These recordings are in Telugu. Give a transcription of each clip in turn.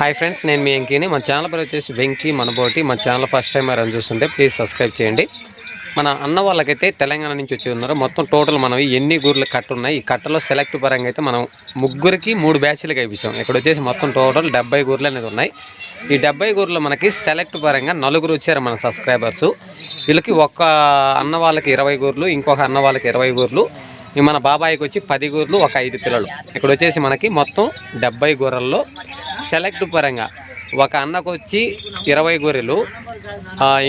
హాయ్ ఫ్రెండ్స్ నేను మీ వెంకీని. మన ఛానల్ పేరు వచ్చేసి వెంకీ మనబోటి. మన ఛానల్ ఫస్ట్ టైం ఎవరైనా చూస్తుంటే ప్లీజ్ సబ్స్క్రైబ్ చేయండి. మన అన్న వాళ్ళకైతే తెలంగాణ నుంచి వచ్చి ఉన్నారు. మొత్తం టోటల్ మనం ఎన్ని గూర్లు కట్ట ఉన్నాయి. ఈ కట్టలో సెలెక్ట్ పరంగా అయితే మనం ముగ్గురికి మూడు బ్యాచ్లుగా ఇప్పించాం ఇక్కడ వచ్చేసి మొత్తం టోటల్ డెబ్బై గూర్లు అనేది ఉన్నాయి. ఈ డెబ్బై గూర్లు మనకి సెలెక్ట్ పరంగా నలుగురు వచ్చారు మన సబ్స్క్రైబర్స్ వీళ్ళకి ఒక్క అన్న వాళ్ళకి ఇరవై గూర్లు ఇంకొక అన్న వాళ్ళకి ఇరవై గూర్లు. మన బాబాయికి వచ్చి పది గూర్లు ఒక ఐదు పిల్లలు. ఇక్కడ వచ్చేసి మనకి మొత్తం డెబ్బై గూరల్లో సెలెక్ట్ పరంగా ఒక అన్నకు వచ్చి ఇరవై గొర్రెలు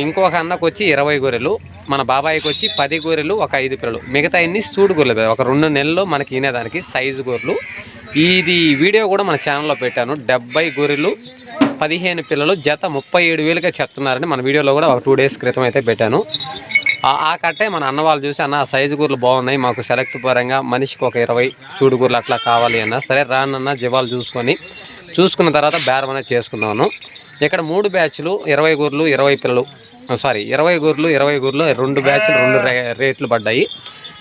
ఇంకొక అన్నకు వచ్చి ఇరవై గొర్రెలు మన బాబాయికి వచ్చి పది గొర్రెలు ఒక ఐదు పిల్లలు. మిగతా అన్ని సూడు గొర్రెలు ఒక రెండు నెలల్లో మనకి ఈనేదానికి సైజు గొర్రెలు ఇది వీడియో కూడా మన ఛానల్లో పెట్టాను. డెబ్బై గొర్రెలు పదిహేను పిల్లలు జత ముప్పై ఏడు వేలుగా చెప్తున్నారని మన వీడియోలో కూడా ఒక టూ డేస్ క్రితం అయితే పెట్టాను. ఆ- కట్టే మన అన్న వాళ్ళు చూసి అన్న సైజు కూరలు బాగున్నాయి మాకు సెలెక్ట్ పరంగా మనిషికి ఒక ఇరవై చూడు కూరలు అట్లా కావాలి అన్న. సరే రానన్న జీవాలు చూసుకొని. చూసుకున్న తర్వాత బేరం అనేది చేసుకున్నాను. ఇక్కడ మూడు బ్యాచ్లు ఇరవై గూర్లు ఇరవై పిల్లలు సారీ ఇరవై గూర్లు ఇరవై గూర్లు రెండు బ్యాచ్లు రెండు రే- రేట్లు పడ్డాయి.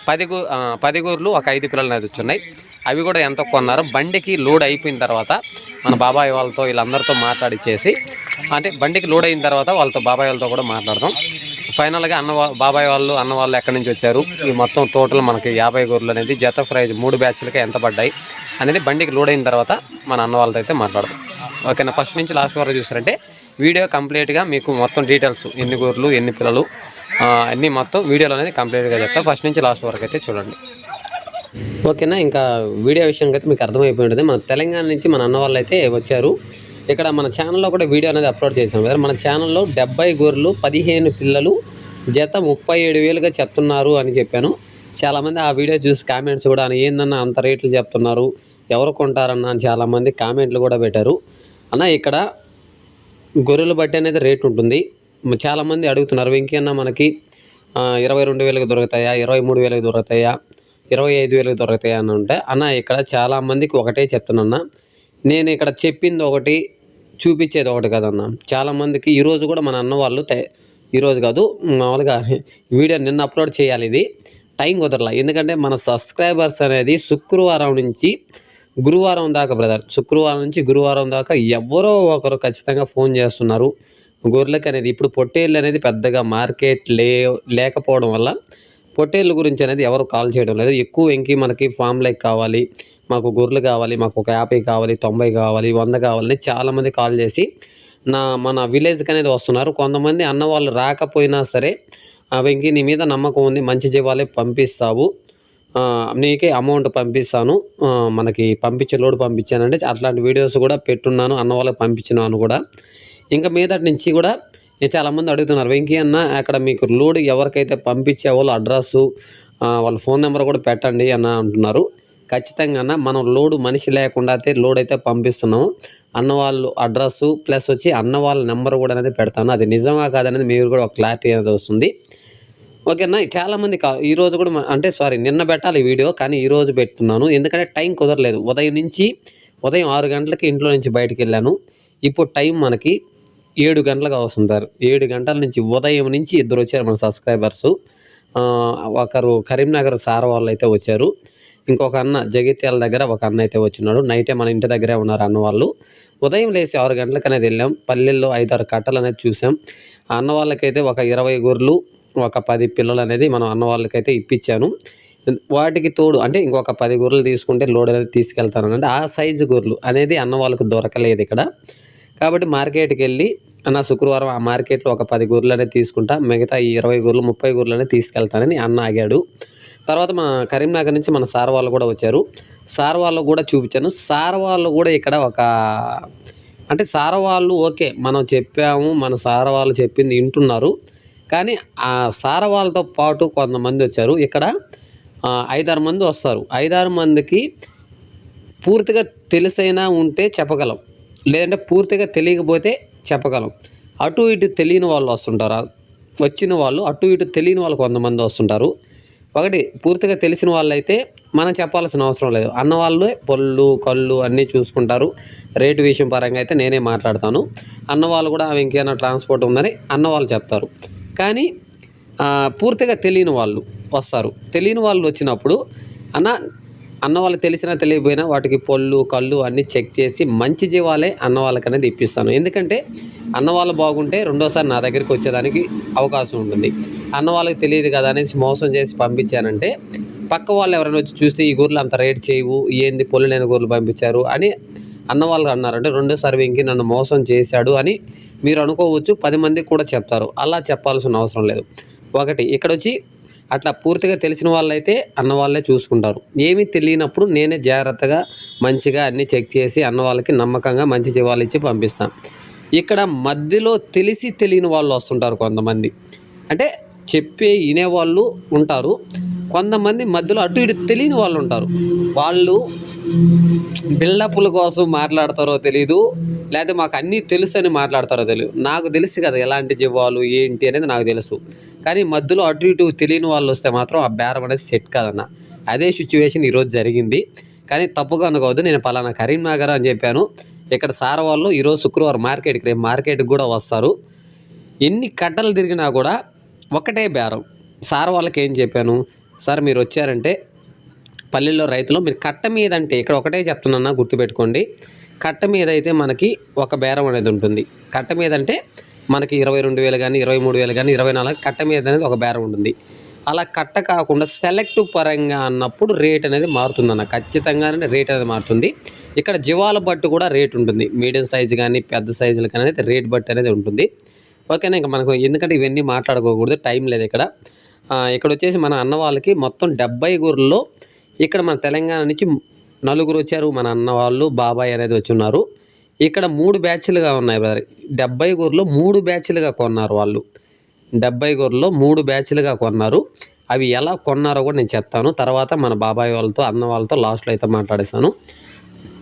పది గూ పది గూర్లు ఒక ఐదు పిల్లలు అనేది వచ్చున్నాయి అవి కూడా ఎంత కొన్నారు? బండికి లోడ్ అయిపోయిన తర్వాత మన బాబాయ్ వాళ్ళతో వీళ్ళందరితో మాట్లాడిచ్చేసి అంటే బండికి లోడ్ అయిన తర్వాత వాళ్ళతో బాబాయ్ వాళ్ళతో కూడా మాట్లాడదాం. ఫైనల్గా అన్న బాబాయ్ వాళ్ళు అన్న వాళ్ళు ఎక్కడి నుంచి వచ్చారు? ఈ మొత్తం టోటల్ మనకి యాభై గొర్రెలు అనేది జత ప్రైజ్ మూడు బ్యాచ్లకి ఎంత పడ్డాయి అనేది బండికి లోడ్ అయిన తర్వాత మన అన్న వాళ్ళతో అయితే మాట్లాడదాం. ఓకేనా? ఫస్ట్ నుంచి లాస్ట్ వరకు చూసారంటే వీడియో కంప్లీట్గా మీకు మొత్తం డీటెయిల్స్ ఎన్ని గొర్రెలు ఎన్ని పిల్లలు అన్ని అన్నీ మొత్తం వీడియోలో అనేది కంప్లీట్గా చెప్తా. ఫస్ట్ నుంచి లాస్ట్ వరకు అయితే చూడండి. ఓకేనా? ఇంకా వీడియో విషయానికి అయితే మీకు అర్థమైపోయి ఉంటుంది. మన తెలంగాణ నుంచి మన అన్న వాళ్ళు అయితే వచ్చారు. ఇక్కడ మన ఛానల్లో కూడా వీడియో అనేది అప్లోడ్ చేసాం కదా మన ఛానల్లో డెబ్బై గొర్రెలు పదిహేను పిల్లలు జత ముప్పై ఏడు వేలుగా చెప్తున్నారు అని చెప్పాను. చాలామంది ఆ వీడియో చూసి కామెంట్స్ కూడా "అన్న, ఏందన్న అంత రేట్లు చెప్తున్నారు? ఎవరు కొంటారన్న? అని చాలామంది కామెంట్లు కూడా పెట్టారు. అన్న ఇక్కడ గొర్రెలు బట్టి అనేది రేట్ ఉంటుంది. చాలామంది అడుగుతున్నారు ఇంకేనా మనకి ఇరవై రెండు వేలకు దొరుకుతాయా? ఇరవై మూడు వేలకు దొరుకుతాయా? ఇరవై ఐదు వేలకు దొరుకుతాయా? అని ఉంటే అన్న ఇక్కడ చాలామందికి ఒకటే చెప్తున్నా నేను ఇక్కడ చెప్పింది ఒకటి చూపించేది ఒకటి కదన్న. చాలామందికి ఈరోజు కూడా మన అన్న వాళ్ళు ఈరోజు కాదు మామూలుగా వీడియో నిన్న అప్లోడ్ చేయాలి ఇది. టైం కుదరలా. ఎందుకంటే మన సబ్స్క్రైబర్స్ అనేది శుక్రవారం నుంచి గురువారం దాకా బ్రదర్ శుక్రవారం నుంచి గురువారం దాకా ఎవరో ఒకరు ఖచ్చితంగా ఫోన్ చేస్తున్నారు. గొర్రెలకి అనేది ఇప్పుడు పొట్టేళ్ళు అనేది పెద్దగా మార్కెట్ లే లేకపోవడం వల్ల పొట్టేళ్ళ గురించి అనేది ఎవరు కాల్ చేయడం లేదు. ఎక్కువ ఇంకి మనకి ఫామ్ లైక్ కావాలి. మాకు గొర్రెలు కావాలి మాకు ఒక యాభై కావాలి తొంభై కావాలి వంద కావాలని చాలామంది కాల్ చేసి నా మన విలేజ్కి అనేది వస్తున్నారు. కొంతమంది అన్న వాళ్ళు రాకపోయినా సరే "ఆ, నీ మీద నమ్మకం ఉంది మంచి జీవాలే పంపిస్తావు. నీకే అమౌంట్ పంపిస్తాను. మనకి పంపించే లోడ్ పంపించానంటే అట్లాంటి వీడియోస్ కూడా పెట్టున్నాను అన్న వాళ్ళకి పంపించినాను కూడా. ఇంకా మీదటి నుంచి కూడా చాలామంది అడుగుతున్నారు వెంకీ అన్న అక్కడ మీకు లోడ్ ఎవరికైతే పంపించే వాళ్ళు అడ్రస్సు వాళ్ళ ఫోన్ నెంబర్ కూడా పెట్టండి అన్న అంటున్నారు. ఖచ్చితంగా మనం లోడ్ మనిషి లేకుండా అయితే లోడ్ అయితే పంపిస్తున్నాము. అన్న వాళ్ళు అడ్రస్సు ప్లస్ వచ్చి అన్న వాళ్ళ నెంబర్ కూడా అనేది పెడతాను. అది నిజమా కాదనేది మీరు కూడా ఒక క్లారిటీ అనేది వస్తుంది. ఓకేనా? చాలామంది కా ఈరోజు కూడా అంటే సారీ నిన్న పెట్టాలి వీడియో కానీ ఈరోజు పెడుతున్నాను. ఎందుకంటే టైం కుదరలేదు. ఉదయం నుంచి ఉదయం ఆరు గంటలకి ఇంట్లో నుంచి బయటికి వెళ్ళాను. ఇప్పుడు టైం మనకి ఏడు గంటలకు వస్తుంటారు. ఏడు గంటల నుంచి ఉదయం నుంచి ఇద్దరు వచ్చారు మన సబ్స్క్రైబర్స్. ఒకరు కరీంనగర్ సార్ వాళ్ళు అయితే వచ్చారు. ఇంకొక అన్న జగిత్యాల దగ్గర ఒక అన్న అయితే వచ్చినాడు. నైటే మన ఇంటి దగ్గరే ఉన్నారు అన్న వాళ్ళు. ఉదయం లేచి ఆరు గంటలకు అనేది వెళ్ళాం. పల్లెల్లో ఐదారు కట్టలు అనేది చూసాం. అన్న వాళ్ళకైతే ఒక ఇరవై గొర్రెలు ఒక పది పిల్లలు అనేది మనం అన్న వాళ్ళకైతే ఇప్పించాను. వాటికి తోడు అంటే ఇంకొక పది గొర్రెలు తీసుకుంటే లోడ్ అనేది తీసుకెళ్తాను అంటే ఆ సైజు గొర్రెలు అనేది అన్న వాళ్ళకు దొరకలేదు ఇక్కడ. కాబట్టి మార్కెట్కి వెళ్ళి అన్న శుక్రవారం ఆ మార్కెట్లో ఒక పది గొర్రెలు అనేది తీసుకుంటా మిగతా ఈ ఇరవై గొర్రెలు ముప్పై గొర్రెలు అనేది తీసుకెళ్తానని అన్న ఆగాడు. తర్వాత మన కరీంనగర్ నుంచి మన సార్ వాళ్ళు కూడా వచ్చారు. సార్ వాళ్ళు కూడా చూపించాను. సార్ వాళ్ళు కూడా ఇక్కడ ఒక అంటే సార్ వాళ్ళు ఓకే మనం చెప్పాము మన సార్ వాళ్ళు చెప్పింది వింటున్నారు. కానీ ఆ సార్ వాళ్ళతో పాటు కొంతమంది వచ్చారు. ఇక్కడ ఐదారు మంది వస్తారు. ఐదారు మందికి పూర్తిగా తెలిసైనా ఉంటే చెప్పగలం. లేదంటే పూర్తిగా తెలియకపోతే చెప్పగలం. అటు ఇటు తెలియని వాళ్ళు వస్తుంటారు. వచ్చిన వాళ్ళు అటు ఇటు తెలియని వాళ్ళు కొంతమంది వస్తుంటారు. ఒకటి పూర్తిగా తెలిసిన వాళ్ళైతే మనం చెప్పాల్సిన అవసరం లేదు. అన్న వాళ్ళు పళ్ళు కళ్ళు అన్నీ చూసుకుంటారు. రేటు విషయం పరంగా అయితే నేనే మాట్లాడతాను. అన్న వాళ్ళు కూడా ఇంకేమైనా ట్రాన్స్పోర్ట్ ఉందని అన్న వాళ్ళు చెప్తారు. కానీ పూర్తిగా తెలియని వాళ్ళు వస్తారు. తెలియని వాళ్ళు వచ్చినప్పుడు అన్న అన్న వాళ్ళు తెలిసినా తెలియకపోయినా వాటికి పళ్ళు కళ్ళు అన్నీ చెక్ చేసి మంచి జీవాలే అన్న వాళ్ళకనేది ఇప్పిస్తాను. ఎందుకంటే అన్న వాళ్ళు బాగుంటే రెండోసారి నా దగ్గరికి వచ్చేదానికి అవకాశం ఉంటుంది. అన్న వాళ్ళకి తెలియదు కదా అనేసి మోసం చేసి పంపించానంటే పక్క వాళ్ళు ఎవరైనా వచ్చి చూస్తే ఈ గొర్రెలు అంత రేట్ చేయవు ఏంది పొల్లు లేని గొర్రెలు పంపించారు అని అన్న వాళ్ళు అన్నారంటే రెండో సర్వింగ్కి నన్ను మోసం చేశాడు అని మీరు అనుకోవచ్చు పది మందికి కూడా చెప్తారు. అలా చెప్పాల్సిన అవసరం లేదు. ఒకటి ఇక్కడ వచ్చి అట్లా పూర్తిగా తెలిసిన వాళ్ళైతే అన్న వాళ్ళే చూసుకుంటారు. ఏమీ తెలియనప్పుడు నేనే జాగ్రత్తగా మంచిగా అన్నీ చెక్ చేసి అన్న వాళ్ళకి నమ్మకంగా మంచి జీవాలు ఇచ్చి పంపిస్తాను. ఇక్కడ మధ్యలో తెలిసి తెలియని వాళ్ళు వస్తుంటారు కొంతమంది. అంటే చెప్పే వినేవాళ్ళు ఉంటారు. కొంతమంది మధ్యలో అటు ఇటు తెలియని వాళ్ళు ఉంటారు. వాళ్ళు బిల్డప్ల కోసం మాట్లాడతారో తెలీదు లేకపోతే మాకు అన్నీ తెలుసు అని మాట్లాడతారో తెలియదు నాకు తెలుసు కదా ఎలాంటి జీవాలు ఏంటి అనేది నాకు తెలుసు. కానీ మధ్యలో అటు ఇటు తెలియని వాళ్ళు వస్తే మాత్రం ఆ బేరం అనేది సెట్ కాదన్న. అదే సిచ్యువేషన్ ఈరోజు జరిగింది. కానీ తప్పుగా అనుకోవద్దు నేను పలానా కరీంనగర్ అని చెప్పాను. ఇక్కడ సార్ వాళ్ళు ఈరోజు శుక్రవారం మార్కెట్కి రేపు మార్కెట్కి కూడా వస్తారు. ఎన్ని కట్టలు తిరిగినా కూడా ఒకటే బేరం. సార్ వాళ్ళకి ఏం చెప్పాను? సార్ మీరు వచ్చారంటే పల్లెల్లో రైతులు మీరు కట్ట మీద అంటే ఇక్కడ ఒకటే చెప్తున్నా గుర్తుపెట్టుకోండి. కట్ట మీద అయితే మనకి ఒక బేరం అనేది ఉంటుంది. కట్ట మీద అంటే మనకి ఇరవై రెండు వేలు కానీ ఇరవై మూడు వేలు కానీ ఇరవై నాలుగు కట్ట మీద అనేది ఒక బేరం ఉంటుంది. అలా కట్ట కాకుండా సెలెక్ట్ పరంగా అన్నప్పుడు రేట్ అనేది మారుతుందన్న ఖచ్చితంగా రేట్ అనేది మారుతుంది. ఇక్కడ జీవాల బట్టు కూడా రేట్ ఉంటుంది. మీడియం సైజు కానీ పెద్ద సైజులు కానీ అయితే రేట్ బట్టి అనేది ఉంటుంది. ఓకేనా ఇంకా మనకు ఎందుకంటే ఇవన్నీ మాట్లాడుకోకూడదు టైం లేదు ఇక్కడ. ఇక్కడ వచ్చేసి మన అన్న వాళ్ళకి మొత్తం డెబ్బై గూర్లలో ఇక్కడ మన తెలంగాణ నుంచి నలుగురు వచ్చారు మన అన్న వాళ్ళు బాబాయ్ అనేది వచ్చి ఉన్నారు ఇక్కడ మూడు బ్యాచ్లుగా ఉన్నాయి బ్రదర్. డెబ్బై గూర్లో మూడు బ్యాచ్లుగా కొన్నారు వాళ్ళు. డెబ్బై గూర్లో మూడు బ్యాచ్లుగా కొన్నారు. అవి ఎలా కొన్నారో కూడా నేను చెప్తాను. తర్వాత మన బాబాయ్ వాళ్ళతో అన్న వాళ్ళతో లాస్ట్లో అయితే మాట్లాడేస్తాను.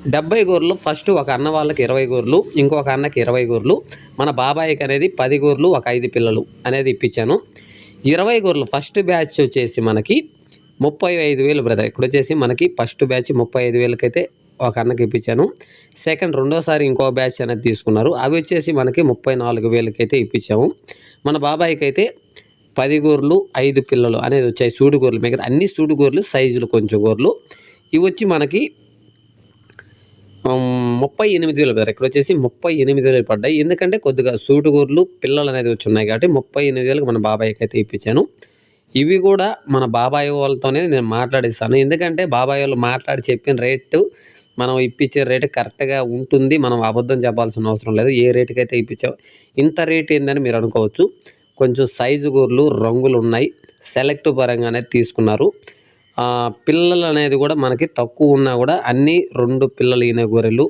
డెబ్బై గోర్లు ఫస్ట్ ఒక అన్న వాళ్ళకి ఇరవై గోర్లు ఇంకొక అన్నకి ఇరవై గోర్లు మన బాబాయికి అనేది పది గోర్లు ఒక ఐదు పిల్లలు అనేది ఇప్పించాను. ఇరవై గోర్లు ఫస్ట్ బ్యాచ్ వచ్చేసి మనకి ముప్పై ఐదు వేలు బ్రదర్ ఇక్కడ వచ్చేసి మనకి ఫస్ట్ బ్యాచ్ ముప్పై ఐదు వేలకైతే ఒక అన్నకి ఇప్పించాను. సెకండ్ రెండోసారి ఇంకో బ్యాచ్ అనేది తీసుకున్నారు. అవి వచ్చేసి మనకి ముప్పై నాలుగు వేలకైతే ఇప్పించాము. మన బాబాయికి అయితే పది గోర్లు ఐదు పిల్లలు అనేది వచ్చాయి సూడుగోర్లు మిగతా అన్ని సూడుగోర్లు సైజులు కొంచెం గోర్లు. ఇవి వచ్చి మనకి ముప్పై ఎనిమిది వేలు బ్రదర్ ఇక్కడ వచ్చేసి ముప్పై ఎనిమిది వేలు పడ్డాయి. ఎందుకంటే కొద్దిగా సూటుగూర్లు పిల్లలు అనేది వచ్చి ఉన్నాయి కాబట్టి ముప్పై ఎనిమిది వేలకు మన బాబాయ్కి అయితే ఇప్పించాను. ఇవి కూడా మన బాబాయ్ వాళ్ళతోనే నేను మాట్లాడిస్తాను. ఎందుకంటే బాబాయ్ వాళ్ళు మాట్లాడి చెప్పిన రేటు మనం ఇప్పించే రేటు కరెక్ట్గా ఉంటుంది. మనం అబద్ధం చెప్పాల్సిన అవసరం లేదు. ఏ రేటుకి అయితే ఇప్పించావు ఇంత రేట్ ఏందని మీరు అనుకోవచ్చు. కొంచెం సైజు గూర్లు రంగులు ఉన్నాయి. సెలెక్ట్ పరంగా అనేది తీసుకున్నారు. పిల్లలు అనేది కూడా మనకి తక్కువ ఉన్నా కూడా అన్ని రెండు పిల్లలు ఈయన గొర్రెలు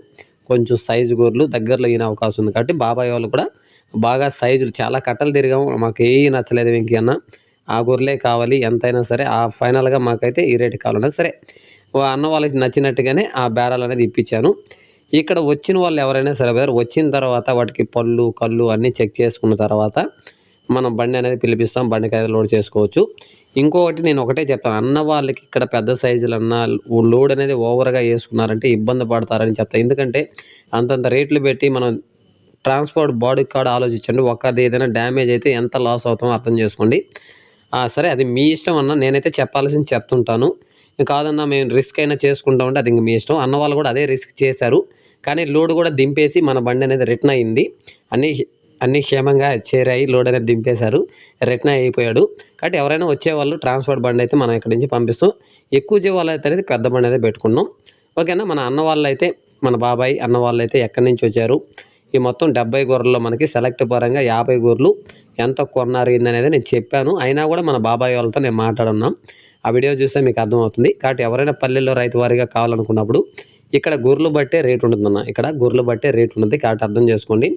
కొంచెం సైజు గొర్రెలు దగ్గరలో ఈయన అవకాశం ఉంది. కాబట్టి బాబాయ్ వాళ్ళు కూడా బాగా సైజులు చాలా కట్టలు తిరిగాము. మాకు ఏ నచ్చలేదు వెంకీ అన్న. ఆ గొర్రెలే కావాలి ఎంతైనా సరే ఆ ఫైనల్గా మాకైతే ఈ రేటు కావాలన్నా సరే. అన్న వాళ్ళకి నచ్చినట్టుగానే ఆ బేరాలు అనేది ఇప్పించాను. ఇక్కడ వచ్చిన వాళ్ళు ఎవరైనా సరే బ్రదర్ వచ్చిన తర్వాత వాటికి పళ్ళు కళ్ళు అన్నీ చెక్ చేసుకున్న తర్వాత మనం బండి అనేది పిలిపిస్తాం. బండికి అయితే లోడ్ చేసుకోవచ్చు. ఇంకొకటి నేను ఒకటే చెప్తాను. అన్న వాళ్ళకి ఇక్కడ పెద్ద సైజులు అన్న లోడ్ అనేది ఓవర్గా వేసుకున్నారంటే ఇబ్బంది పడతారని చెప్తాను ఎందుకంటే అంతంత రేట్లు పెట్టి మనం ట్రాన్స్పోర్ట్ బాడీ కార్డ్ ఆలోచించండి. ఒక్కది ఏదైనా డ్యామేజ్ అయితే ఎంత లాస్ అవుతామో అర్థం చేసుకోండి. సరే అది మీ ఇష్టం అన్న నేనైతే చెప్పాల్సింది చెప్తుంటాను. కాదన్నా మేము రిస్క్ అయినా చేసుకుంటామంటే అది ఇంక మీ ఇష్టం. అన్న వాళ్ళు కూడా అదే రిస్క్ చేశారు. కానీ లోడ్ కూడా దింపేసి మన బండి అనేది రిటర్న్ అయింది. అన్నీ అన్నీ క్షేమంగా చేరాయి లోడ్ అనేది దింపేశారు. రిటర్న్ అయిపోయాడు. కాబట్టి ఎవరైనా వచ్చేవాళ్ళు ట్రాన్స్పోర్ట్ బండి అయితే మనం ఇక్కడి నుంచి పంపిస్తాం ఎక్కువ జీవాలు అయితే అనేది పెద్ద బండి అయితే పెట్టుకున్నాం. ఓకేనా? మన అన్న వాళ్ళు అయితే మన బాబాయ్ అన్న వాళ్ళు అయితే ఎక్కడి నుంచి వచ్చారు? ఈ మొత్తం డెబ్బై గొర్రెల్లో మనకి సెలెక్ట్ పరంగా యాభై గొర్రెలు ఎంత కొన్నారు ఏంది అనేది నేను చెప్పాను. అయినా కూడా మన బాబాయ్ వాళ్ళతో నేను మాట్లాడున్నాం. ఆ వీడియో చూస్తే మీకు అర్థమవుతుంది. కాబట్టి ఎవరైనా పల్లెల్లో రైతు వారిగా కావాలనుకున్నప్పుడు ఇక్కడ గొర్రెలు బట్టే రేట్ ఉంటుందన్న ఇక్కడ గొర్రెలు బట్టే రేట్ ఉంటుంది. కాబట్టి అర్థం చేసుకోండి.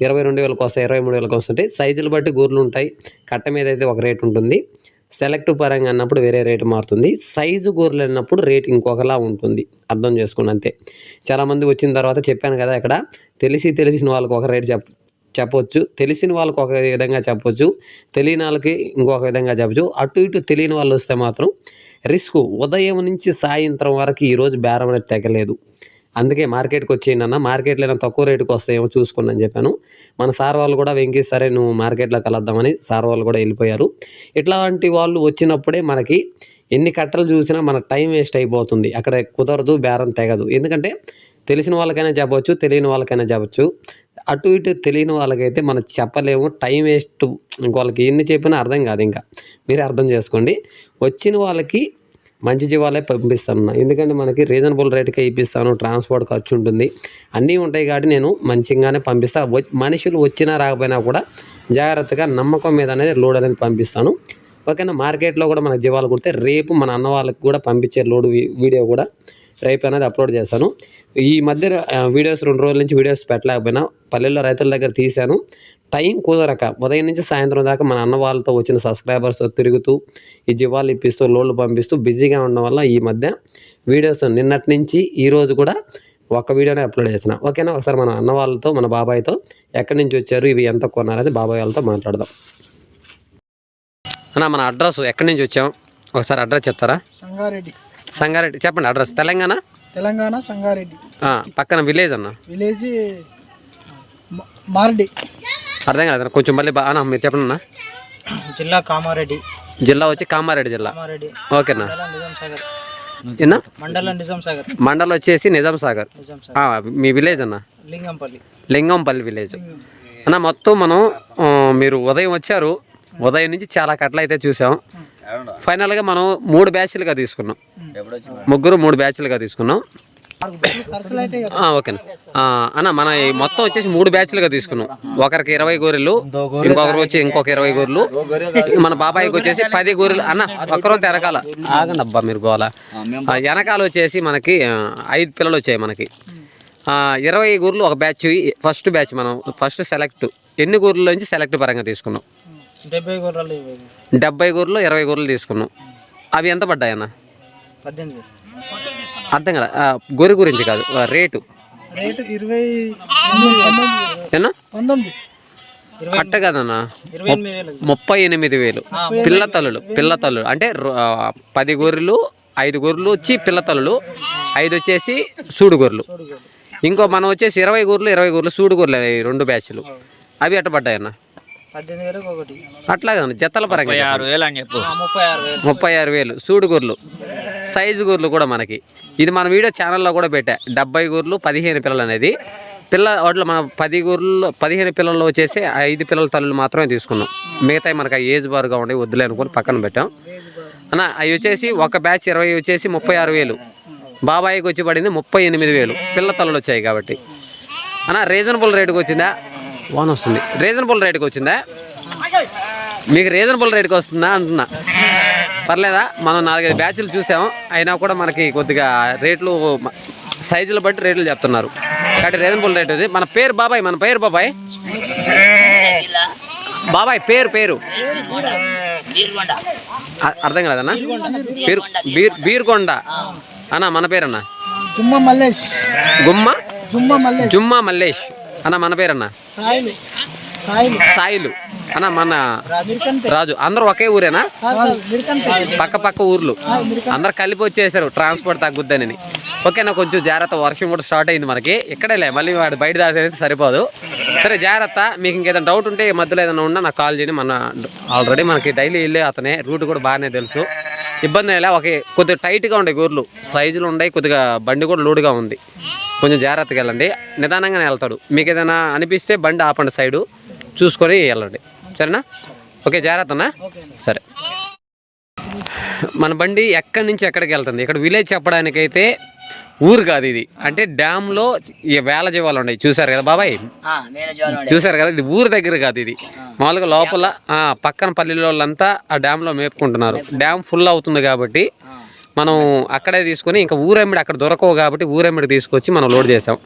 ఇరవై రెండు వేలకు వస్తాయి ఇరవై మూడు వేలకు వస్తుంటే సైజులు బట్టి గొర్రెలు ఉంటాయి. కట్ట మీద అయితే ఒక రేట్ ఉంటుంది. సెలెక్ట్ పరంగా అన్నప్పుడు వేరే రేటు మారుతుంది. సైజు గొర్రెలు అన్నప్పుడు రేట్ ఇంకొకలా ఉంటుంది. అర్థం చేసుకోండి అంతే. చాలామంది వచ్చిన తర్వాత చెప్పాను కదా ఇక్కడ. తెలిసి తెలిసిన వాళ్ళకి ఒక రేట్ చెప్ చెప్పొచ్చు. తెలిసిన వాళ్ళకి ఒక విధంగా చెప్పొచ్చు. తెలియని వాళ్ళకి ఇంకొక విధంగా చెప్పొచ్చు. అటు ఇటు తెలియని వాళ్ళు వస్తే మాత్రం రిస్క్ ఉదయం నుంచి సాయంత్రం వరకు ఈరోజు బేరం అనేది తెగలేదు. అందుకే మార్కెట్కి వచ్చేయండి అన్న మార్కెట్లో ఏమైనా తక్కువ రేటుకి వస్తాయేమో చూసుకోండి అని చెప్పాను. మన సార్ వాళ్ళు కూడా వెంకీ సరే నువ్వు మార్కెట్లో కలుద్దామని సార్ వాళ్ళు కూడా వెళ్ళిపోయారు. ఇట్లాంటి వాళ్ళు వచ్చినప్పుడే మనకి ఎన్ని కట్టలు చూసినా మన టైం వేస్ట్ అయిపోతుంది. అక్కడ కుదరదు బేరం తెగదు. ఎందుకంటే తెలిసిన వాళ్ళకైనా చెప్పవచ్చు తెలియని వాళ్ళకైనా చెప్పవచ్చు అటు ఇటు తెలియని వాళ్ళకైతే మనం చెప్పలేము. టైం వేస్ట్ వాళ్ళకి ఎన్ని చెప్పినా అర్థం కాదు ఇంకా. మీరే అర్థం చేసుకోండి. వచ్చిన వాళ్ళకి మంచి జీవాలే పంపిస్తాను ఎందుకంటే మనకి రీజనబుల్ రేట్కే ఇప్పిస్తాను. ట్రాన్స్పోర్ట్ ఖర్చు ఉంటుంది. అన్నీ ఉంటాయి కాబట్టి నేను మంచిగానే పంపిస్తా. మనుషులు వచ్చినా రాకపోయినా కూడా జాగ్రత్తగా నమ్మకం మీద అనేది లోడ్ అనేది పంపిస్తాను. ఓకేనా? మార్కెట్లో కూడా మన జీవాలు కుడితే రేపు మన అన్న వాళ్ళకి కూడా పంపించే లోడ్ వీడియో కూడా రేపు అనేది అప్లోడ్ చేస్తాను. ఈ మధ్య వీడియోస్ రెండు రోజుల నుంచి వీడియోస్ పెట్టలేకపోయినా పల్లెల్లో రైతుల దగ్గర తీశాను. టైం కుదరక ఉదయం నుంచి సాయంత్రం దాకా మన అన్న వాళ్ళతో వచ్చిన సబ్స్క్రైబర్స్తో తిరుగుతూ ఈ జీవాలు ఇప్పిస్తూ లోన్లు పంపిస్తూ బిజీగా ఉండడం వల్ల ఈ మధ్య వీడియోస్ నిన్నటి నుంచి ఈరోజు కూడా ఒక వీడియోనే అప్లోడ్ చేసిన ఓకేనా? ఒకసారి మన అన్న వాళ్ళతో మన బాబాయ్తో ఎక్కడి నుంచి వచ్చారు ఇవి ఎంత కొన్నారనేది బాబాయ్ వాళ్ళతో మాట్లాడదాం. అన్న మన అడ్రస్ ఎక్కడి నుంచి వచ్చాం? ఒకసారి అడ్రస్ చెప్తారా? సంగారెడ్డి. సంగారెడ్డి. చెప్పండి అడ్రస్. తెలంగాణ? తెలంగాణ సంగారెడ్డి. ఆ, పక్కన విలేజ్ అన్న? విలేజ్ మారడి. అర్థం కాదు కొంచెం మళ్ళీ బా అన్న మీరు చెప్పండి అన్న. జిల్లా కామారెడ్డి. జిల్లా వచ్చి కామారెడ్డి జిల్లా. కామారెడ్డి. ఓకేనా మండలం నిజాం సాగర్. ఎన్న? మండలం నిజాం సాగర్. మండలం వచ్చేసి నిజాం సాగర్. మీ విలేజ్ అన్న? లింగంపల్లి. లింగంపల్లి విలేజ్. అన్న మొత్తం మనం మీరు ఉదయం వచ్చారు. ఉదయం నుంచి చాలా కట్టలు అయితే చూసాం. ఫైనల్గా మనం మూడు బ్యాచ్లుగా తీసుకున్నాం. ముగ్గురు మూడు బ్యాచ్లుగా తీసుకున్నాం. ఆ, అన్న. మన మొత్తం వచ్చేసి మూడు బ్యాచ్లుగా తీసుకున్నాం. ఒకరికి ఇరవై గొర్రెలు ఇంకొకరు వచ్చి ఇంకొక ఇరవై గొర్రెలు. మన బాబాయికి వచ్చేసి పది గొర్రెలు. అన్న ఒక్కరో వెనకాల. ఆగండి అబ్బా మీరు గోల. ఆ, వెనకాల వచ్చేసి మనకి ఐదు పిల్లలు వచ్చాయి మనకి. ఆ, ఇరవై గొర్రెలు ఒక బ్యాచ్. ఫస్ట్ బ్యాచ్ మనం ఫస్ట్ సెలెక్ట్. ఎన్ని గొర్రెల నుంచి సెలెక్ట్ పరంగా తీసుకున్నాం? డెబ్బై గొర్రెలు. డెబ్బై గొర్రెలు ఇరవై గొర్రెలు తీసుకున్నాం. అవి ఎంత పడ్డాయి అన్న? పద్దెనిమిది. అర్థం కదా గొర్రె గురించి కాదు రేటు. రేటు ఇరవై పంతొమ్మిది. అట్ట కదన్నా. ముప్పై ఎనిమిది వేలు. పిల్ల తల్లులు పిల్ల తల్లులు. అంటే పది గొర్రెలు ఐదు గొర్రెలు వచ్చి పిల్ల తల్లులు. ఐదు వచ్చేసి సూడు గొర్రెలు. ఇంకో మనం వచ్చేసి ఇరవై గొర్రెలు ఇరవై గొర్రెలు సూడు గొర్రెలు రెండు బ్యాచ్లు. అవి ఎట్ట పడ్డాయన్న? పద్దెనిమిది వేలకు ఒకటి. అట్లా కదా జతల పరంగా చెప్పండి. వేలు అని చెప్పు. ఆ, ముప్పై ఆరు వేలు. ముప్పై ఆరు వేలు సూడు గొర్రెలు. సైజు గొర్రెలు కూడా మనకి. ఇది మన వీడియో ఛానల్లో కూడా పెట్టా. డెబ్బై గొర్రెలు పదిహేను పిల్లలు అనేది. పిల్ల వాటిలో మనం పది గొర్రెలు పదిహేను పిల్లల్లో వచ్చేసి ఐదు పిల్లల తల్లులు మాత్రమే తీసుకున్నాం. మిగతాయి మనకి ఆ ఏజ్ బార్గా ఉండి వద్దులే అనుకుని పక్కన పెట్టాం. అన్న అవి వచ్చేసి ఒక బ్యాచ్ ఇరవై వచ్చేసి ముప్పై ఆరు వేలు. బాబాయికి వచ్చి పడింది ముప్పై ఎనిమిది వేలు. పిల్ల తల్లులు వచ్చాయి కాబట్టి. అన్న రీజనబుల్ రేటుకి వచ్చిందా? వాన్ వస్తుంది రీజనబుల్ రేటుకి వచ్చిందా? మీకు రీజనబుల్ రేట్కి వస్తుందా అంటున్నా. పర్లేదా? మనం నాలుగైదు బ్యాచ్లు చూసాం. అయినా కూడా మనకి కొద్దిగా రేట్లు సైజులు బట్టి రేట్లు చెప్తున్నారు. కాబట్టి రీజనబుల్ రేట్ ఇది. మన పేరు బాబాయ్ మన పేరు బాబాయ్. బాబాయ్ పేరు పేరు. అర్థం కాదన్నా బీర్ బీర్ బీర్కొండ. అన్న మన పేరన్న? జుమ్మ మల్లేష్. గుమ్మ? జుమ్మ మల్లేష్. జుమ్మా మల్లేష్. అన్న మన పేరన్న? సాయిలు. అన్న మన రాజు అందరూ ఒకే ఊరేనా? పక్క పక్క ఊర్లు. అందరు కలిపి వచ్చేసారు ట్రాన్స్పోర్ట్ తగ్గుద్దని. ఓకేనా కొంచెం జాగ్రత్త వర్షం కూడా స్టార్ట్ అయింది మనకి. ఇక్కడేలే మళ్ళీ వాడు బయట దాచేది సరిపోదు. సరే జాగ్రత్త మీకు ఇంకేదైనా డౌట్ ఉంటే ఈ మధ్యలో ఏదైనా ఉన్నా నాకు కాల్ చేయండి. మన ఆల్రెడీ మనకి డైలీ వెళ్ళే అతనే రూట్ కూడా బాగానే తెలుసు. ఇబ్బంది అయ్యేలా ఒక కొద్దిగా టైట్గా ఉండే గూర్లు. సైజులు ఉన్నాయి కొద్దిగా బండి కూడా లోడుగా ఉంది. కొంచెం జాగ్రత్తగా వెళ్ళండి. నిదానంగానే వెళ్తాడు. మీకు ఏదైనా అనిపిస్తే బండి ఆపండి సైడు. చూసుకొని వెళ్ళండి. సరేనా? ఓకే జాగ్రత్త అన్నా. సరే. మన బండి ఎక్కడి నుంచి ఎక్కడికి వెళ్తుంది? ఇక్కడ విలేజ్ చెప్పడానికైతే ఊరు కాదు ఇది. అంటే డ్యామ్లో ఈ వేల జీవాలు ఉన్నాయి. చూసారు కదా బాబాయ్? చూసారు కదా? ఇది ఊరు దగ్గర కాదు ఇది. మామూలుగా లోపల పక్కన పల్లెల వాళ్ళంతా ఆ డ్యామ్లో మేపుకుంటున్నారు. డ్యామ్ ఫుల్ అవుతుంది కాబట్టి మనం అక్కడే తీసుకొని ఇంకా ఊరెమ్మిడి అక్కడ దొరకవు కాబట్టి ఊరెమ్మిడి తీసుకొచ్చి మనం లోడ్ చేసాం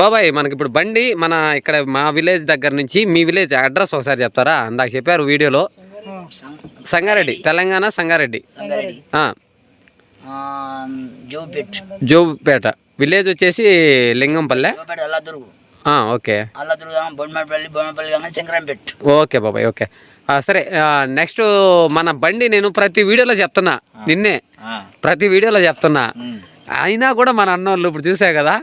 బాబాయ్ మనకి ఇప్పుడు బండి మన ఇక్కడ మా విలేజ్ దగ్గర నుంచి మీ విలేజ్ అడ్రస్ ఒకసారి చెప్తారా? అందాక చెప్పారు వీడియోలో. సంగారెడ్డి తెలంగాణ సంగారెడ్డి. జోపేట్ విలేజ్ వచ్చేసి లింగంపల్లె. ఓకే. అల్లదురుగు బొమ్మపల్లి బొమ్మపల్లి కాగా శంకరంపేట్. ఓకే బాబాయ్ ఓకే. సరే నెక్స్ట్ మన బండి నేను ప్రతి వీడియోలో చెప్తున్నా నిన్నే. ప్రతి వీడియోలో చెప్తున్నా. అయినా కూడా మన అన్నోళ్ళు ఇప్పుడు చూసా కదా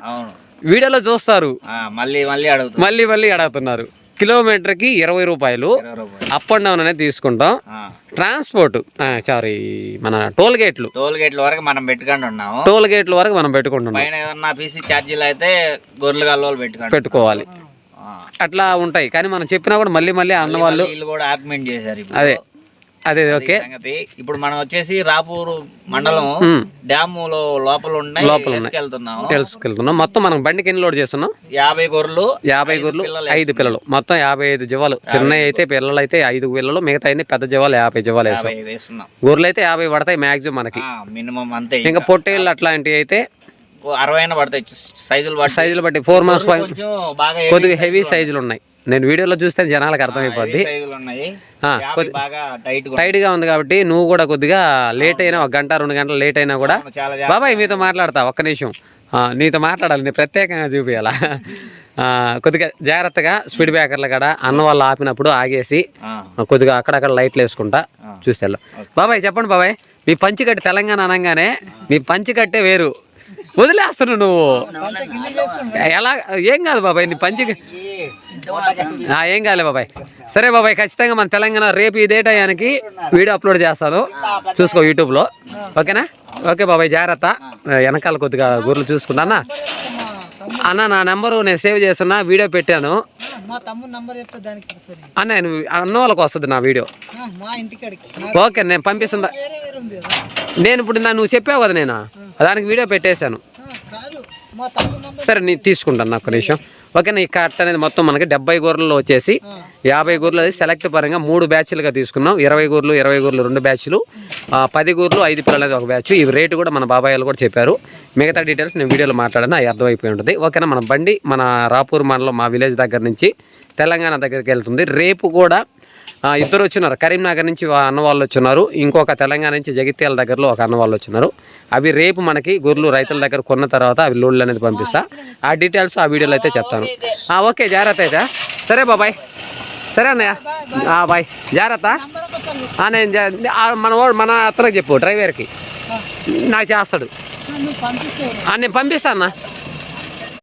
వీడియోలో చూస్తారు. మళ్ళీ మళ్ళీ మళ్ళీ మళ్ళీ అడుగుతున్నారు. కిలోమీటర్కి ఇరవై రూపాయలు ఇరవై రూపాయలు. అప్ అండ్ డౌన్ అనేది తీసుకుంటాం. ట్రాన్స్పోర్ట్ సారీ మన టోల్ గేట్లు టోల్ గేట్ల వరకు మనం పెట్టుకొని ఉన్నాము. టోల్ గేట్ల వరకు మనం పెట్టుకుంటున్నాం పైన ఏదన్నా పీసీ ఛార్జీలు అయితే గొర్రెలు పెట్టుకోండి పెట్టుకోవాలి. అట్లా ఉంటాయి. కానీ మనం చెప్పినా కూడా మళ్ళీ మళ్ళీ అన్న వాళ్ళు కూడా ఆర్గ్యుమెంట్ చేశారు ఇప్పుడు. అదే. అదే ఓకే. ఇప్పుడు మనం వచ్చేసి రాపూరు మండలం డ్యాములో లోపల ఉన్నాయి లోపల ఉన్నాయి. తెలుసుకెళ్తున్నాం మొత్తం మనం బండికి ఎన్ని లోడ్ చేస్తున్నాం? యాభై గొర్రెలు యాభై గొర్రెలు ఐదు పిల్లలు. మొత్తం యాభై ఐదు జీవాలు. చిన్న అయితే పిల్లలు అయితే ఐదు పిల్లలు. మిగతా అన్ని పెద్ద జీవాలు యాభై జీవాలు వేస్తాం. వేస్తున్నాం. గొర్రెలు అయితే యాభై పడతాయి మాక్సిమం మనకి. మినిమం అంతే. ఇంకా పొట్టేళ్ళు అట్లాంటివి అయితే అరవై పడతాయి సైజులు బట్టి ఫోర్ మంత్స్ బాగా కొద్దిగా హెవీ సైజులు ఉన్నాయి. నేను వీడియోలో చూస్తే జనాలకు అర్థమైపోద్ది. టైట్గా ఉంది కాబట్టి నువ్వు కూడా కొద్దిగా లేట్ అయినా ఒక గంట రెండు గంటలు లేట్ అయినా కూడా బాబాయ్ మీతో మాట్లాడతా ఒక్క నిమిషం. నీతో మాట్లాడాలి నేను ప్రత్యేకంగా చూపించాలా కొద్దిగా జాగ్రత్తగా స్పీడ్ బ్రేకర్లు కాడ అన్న వాళ్ళు ఆపినప్పుడు ఆగేసి కొద్దిగా అక్కడక్కడ లైట్లు వేసుకుంటా చూస్తే బాబాయ్ చెప్పండి బాబాయ్ మీ పంచికట్టు తెలంగాణ అనగానే మీ పంచికట్టే వేరు. వదిలేస్తున్నావు నువ్వు. ఎలా? ఏం కాదు బాబాయ్ నీ పంచి ఏం కాలే బాబాయ్. సరే బాబాయ్ ఖచ్చితంగా మన తెలంగాణ రేపు ఇదే టయానికి వీడియో అప్లోడ్ చేస్తాను. చూసుకో యూట్యూబ్లో. ఓకేనా? ఓకే బాబాయ్ జాగ్రత్త. వెనకాల కొద్దిగా గొర్రెలు చూసుకున్నా అన్న అన్న నా నెంబరు నేను సేవ్ చేస్తున్నా వీడియో పెట్టాను. అన్న నేను అన్న వాళ్ళకి వస్తుంది నా వీడియో. ఓకే నేను పంపిస్తుందా నేను ఇప్పుడు నా నువ్వు చెప్పావు కదా నేను? దానికి వీడియో పెట్టేశాను. సరే నేను తీసుకుంటాను నాకు నిమిషం. ఓకేనా ఈ కట్ట అనేది మొత్తం మనకి డెబ్బై గొర్రెలు వచ్చేసి యాభై గొర్రెలు అది సెలెక్ట్ పరంగా మూడు బ్యాచ్లుగా తీసుకున్నాం. ఇరవై గొర్రెలు ఇరవై గొర్రెలు రెండు బ్యాచ్లు పది గొర్రెలు ఐదు పిల్లలు అనేది ఒక బ్యాచ్. ఇవి రేటు కూడా మన బాబాయ్ వాళ్ళు కూడా చెప్పారు. మిగతా డీటెయిల్స్ నేను వీడియోలో మాట్లాడాను అవి అర్థమైపోయి ఉంటుంది. ఓకేనా మన బండి మన రాపూర్ మండలం మా విలేజ్ దగ్గర నుంచి తెలంగాణ దగ్గరికి వెళ్తుంది. రేపు కూడా ఇద్దరు వచ్చినారు. కరీంనగర్ నుంచి వా- అన్న వాళ్ళు వచ్చినారు. ఇంకొక తెలంగాణ నుంచి జగిత్యాల దగ్గరలో ఒక అన్న వాళ్ళు వచ్చినారు. అవి రేపు మనకి గొర్రెలు రైతుల దగ్గర కొన్న తర్వాత అవి లోడ్లు అనేది పంపిస్తా. ఆ డీటెయిల్స్ ఆ వీడియోలో అయితే చెప్తాను. ఓకే జాగ్రత్త అయితే. సరే బాబాయ్. సరే అన్నయ్య. బాయ్. జాగ్రత్త. నేను మన వాడు మన అతనికి చెప్పు డ్రైవర్కి. నాకు చేస్తాడు. నేను పంపిస్తాను అన్న.